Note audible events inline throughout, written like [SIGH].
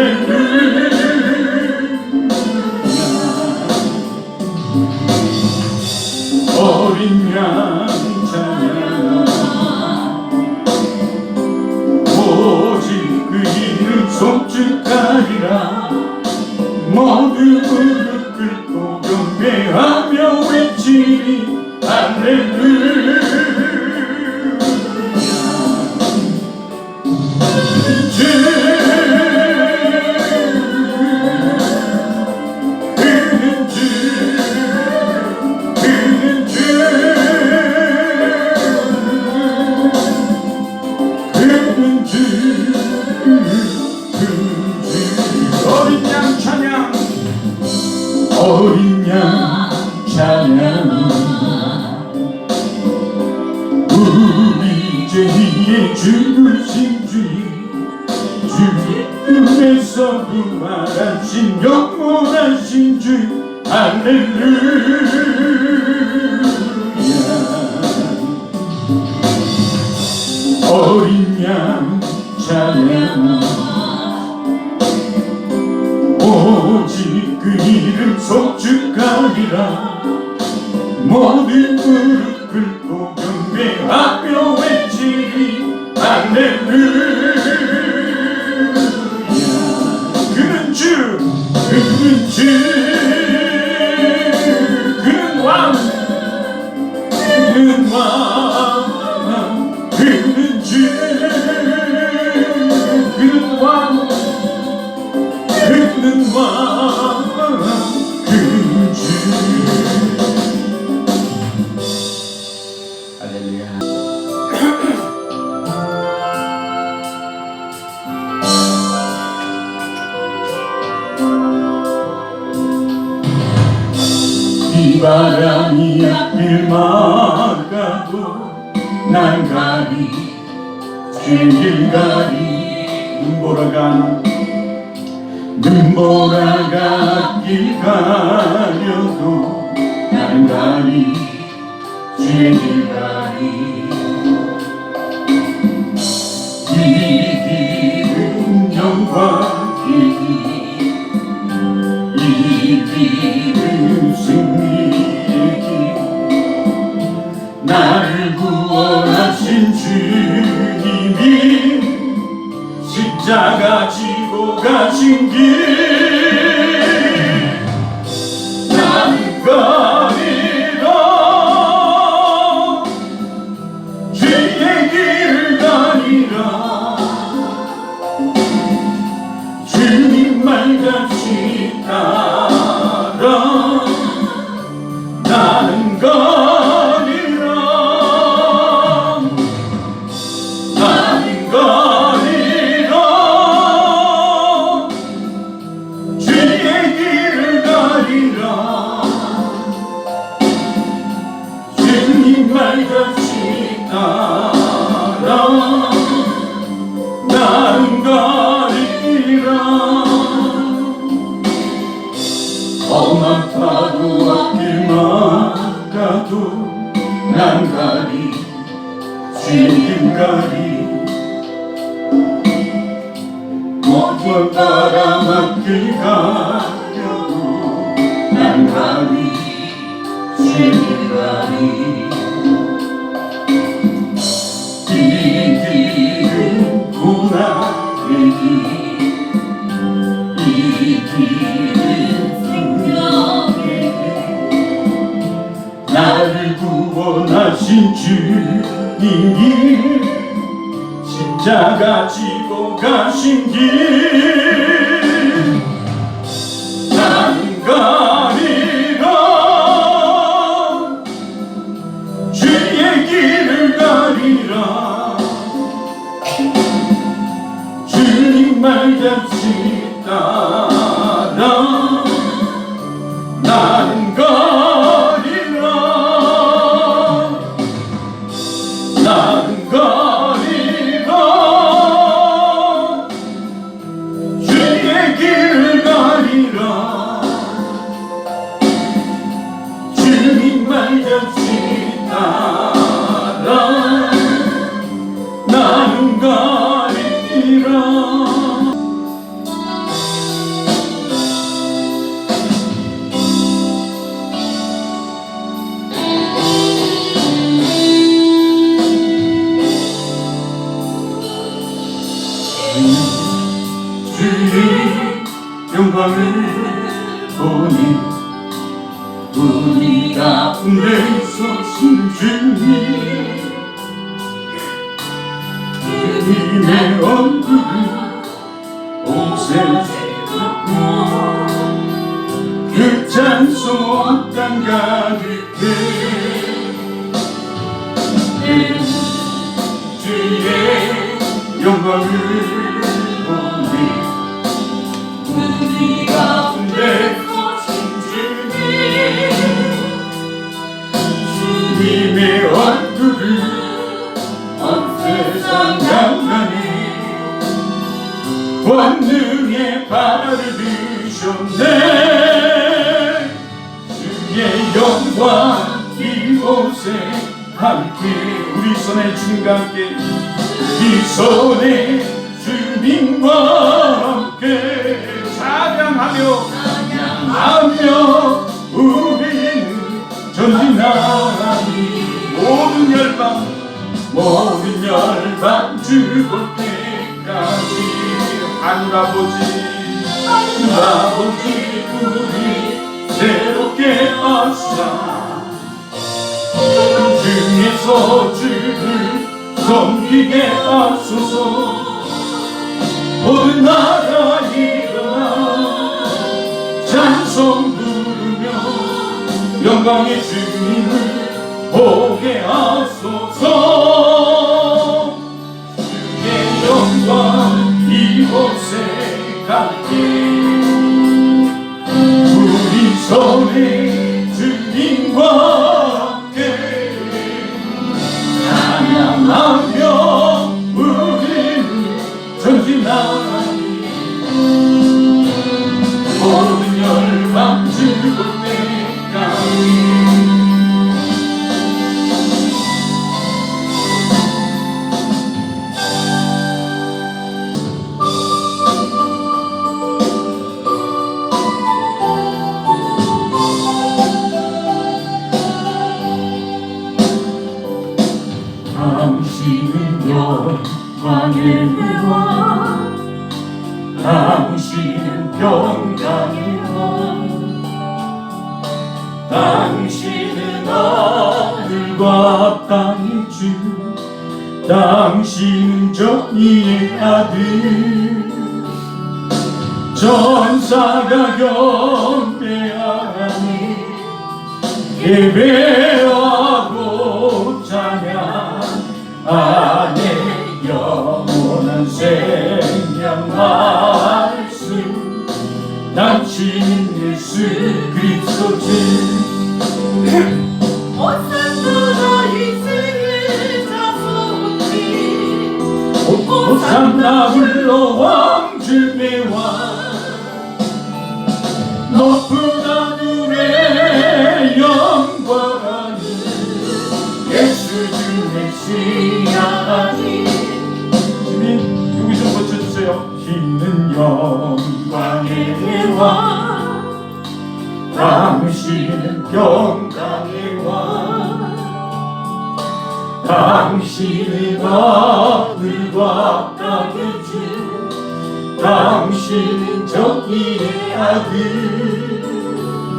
할 [LAUGHS] 부활하신 영원하신 주 할렐루야 어린 양 찬양 오직 그 이름 속축하리라 모든 무릎 꿇고 경배하며 외치리 할렐루야 그는 주 그는 왕 그는 왕 바람이 앞을 막아도 난 가리 길길 가리 눈보라가 눈보라가 길 가려도 난 가리 길길 가리. 이 길은 영광이니 이 길은 승 난 가리 주님 가리 모든 바람 앞길 가려도 난 가리 주님 가리 이 길은 고난의 길이 길 하신 주님이 십자가 지고 가신 길 넘치는 주의 영광을 보니 우리 가운데 서신 주님 주님의 얼굴을 온 세상 그 찬송 땅 가득해 손에 주님과 함께. 우리 손에 주님과 함께. 찬양하며 찬양하며 우리는 전진하니. 모든 열방 모든 열방 죽을 때까지. 하늘 아버지 하늘 아버지 중에서 주를 섬기게 하소서. 모든 나라 일어나 찬송 부르며 영광의 주님을 보게 하소서. 주의 영광 이곳에 갈게 우리 손에 모든 열방 죽 당신은 하늘과 땅의 주 당신은 정의의 아들. 전사가 경배하니 예배하고 찬양 안에 영원한 생명 말씀 남친 예수 그리스도지 당신은 하늘과 땅의 주 당신은 정의의 아들.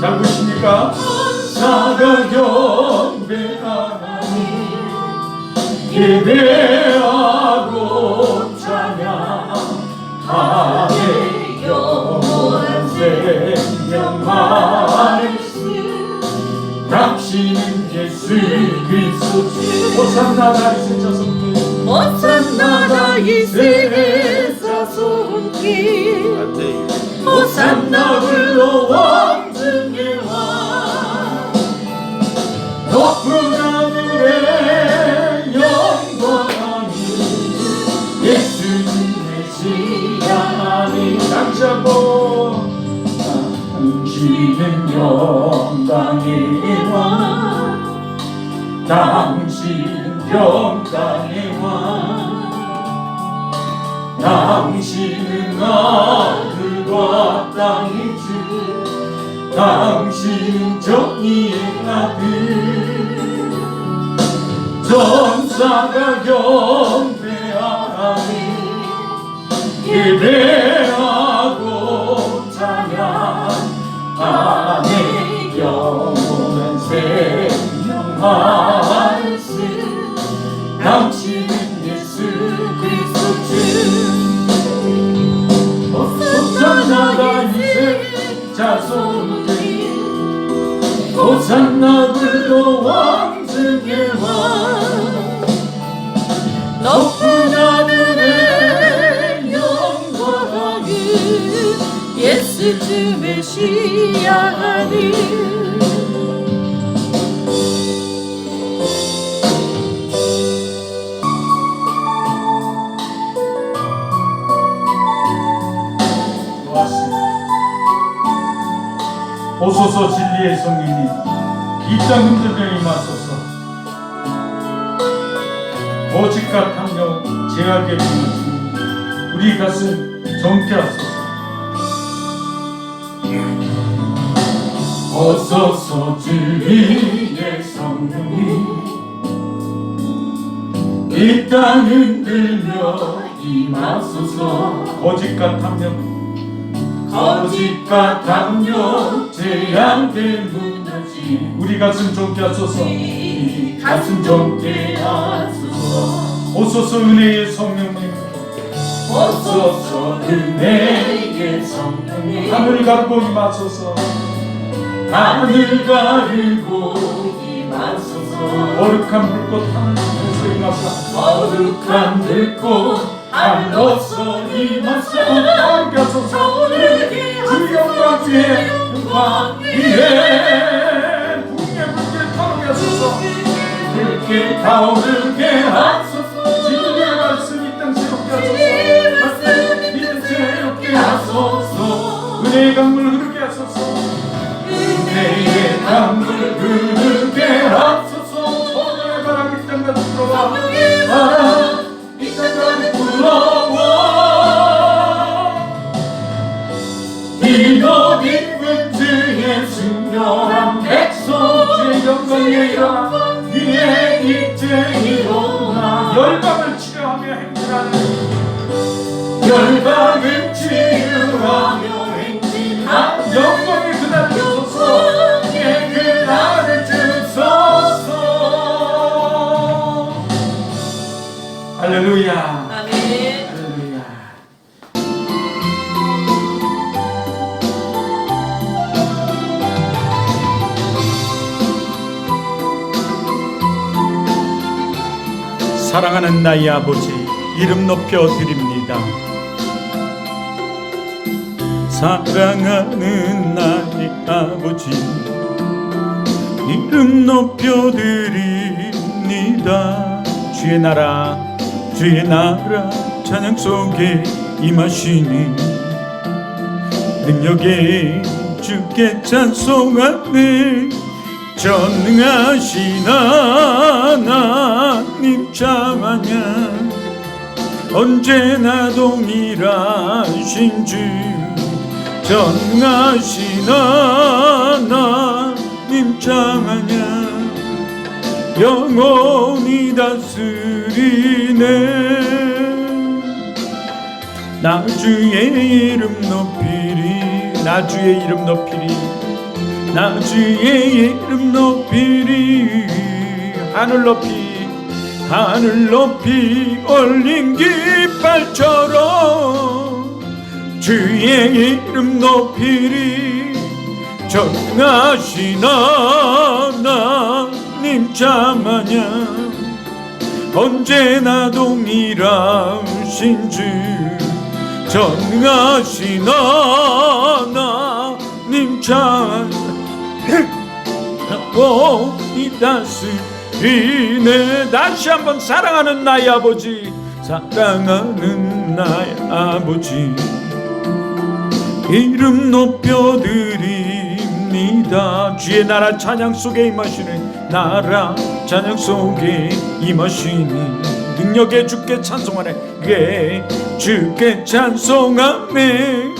잘 보십니까? 사가 경배하니 예배하고 찬양하네 영원한 생명 말씀 당신은 예수 그리스도 호산나 다리신 자손께 호산나 이세사 손길 호산나 불러 왕중의 왕 높은 하늘의 영광하니 예수 메시아니 같이 한번 당신은 영광의 왕 당신은 영광의 왕 당신은 하늘과 땅의 주 당신은 정의의 아들 전사가 경배하니 예배 산나 불도 왕중의 왕 높은 하늘에 영광하는 예수 주 메시아니. 왔습니다. 오소서 진리의 성령님 이땅 흔들려 임하소서. 오직과 탐욕 제약의 비밀 우리 가슴 정케 하소서. 오소서 진리의 성령님 이땅 흔들려 임하소서. 오직과 탐욕 거짓과 담력 재앙된 무너지 우리 가슴 좁게 하소서. 이 가슴 좁게 하소서. 오소서 은혜의 성령님. 오소서 은혜의 성령님. 하늘 가르고 임하소서. 하늘 가르고 임하소서. 거룩한 불꽃 하늘에서 임하소서. 거룩한 불꽃 하늘로서 임하소서. 함께 하소서. 주 영광 위에 영광 위에 붉게 타오르게 하소서. 진리의 말씀 이 땅 새롭게 하소서. 믿음 새롭게 하소서. 은혜의 강물 흐르게 하소서. 은혜의 강물 흐르게 하소서. 성령의 바람 이 땅까지 불어와. 바람 이 땅까지 불어와. 이너 기쁜 주의 순결한 백성 주의 영광에 일어나 위에 일어나 열방을 치료하며 행진하는 열방을 치유하며 행진하는 영광의 그날 주소서 예 그날을 주소서. 할렐루야 사랑하는 나의 아버지 이름 높여 드립니다. 사랑하는 나의 아버지 이름 높여 드립니다. 주의 나라 주의 나라 찬양 속에 임하시니 능력에 주께 찬송하네 전능하신 하나님 찬양 언제나 동일하신 주 전능하신 하나님 찬양 영원히 다스리네. 나 주의 이름 높이리 나 주의 이름 높이리 나 주의 이름 높이리 하늘 높이 하늘 높이 올린 깃발처럼 주의 이름 높이리 전하신 하나님 자마냥 언제나 동일하신 주 전하신 하나님 자 원이 다스리네 다시 한번 사랑하는 나의 아버지 사랑하는 나의 아버지. 이름 높여드립니다. 주의 나라 찬양 속에 임하시는 나라 찬양 속에 임하시니 능력에 주께 찬송하네. 그게 주께 찬송하네.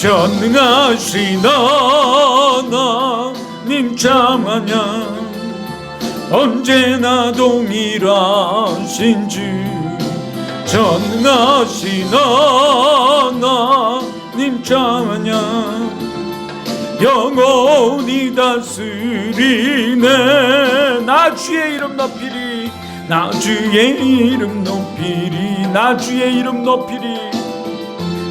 전능하신 하나 님 자마냥 언제나 동일하신 주 전능하신 찬양 영원히 다스리네. 나 주의 이름 높이리. 나 주의 이름 높이리. 나 주의 이름 높이리.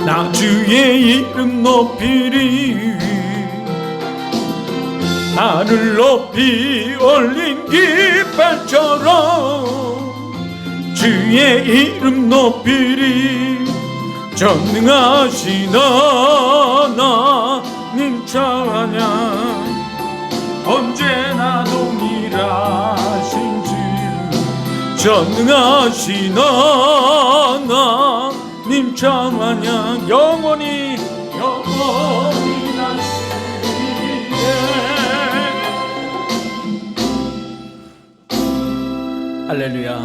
나 주의 이름 높이리 하늘 높이 올린 깃발처럼 주의 이름 높이리 전능하신 하나님 찬양 언제나 동일하신 주 전능하신 하나님 찬양 영원히 할렐루야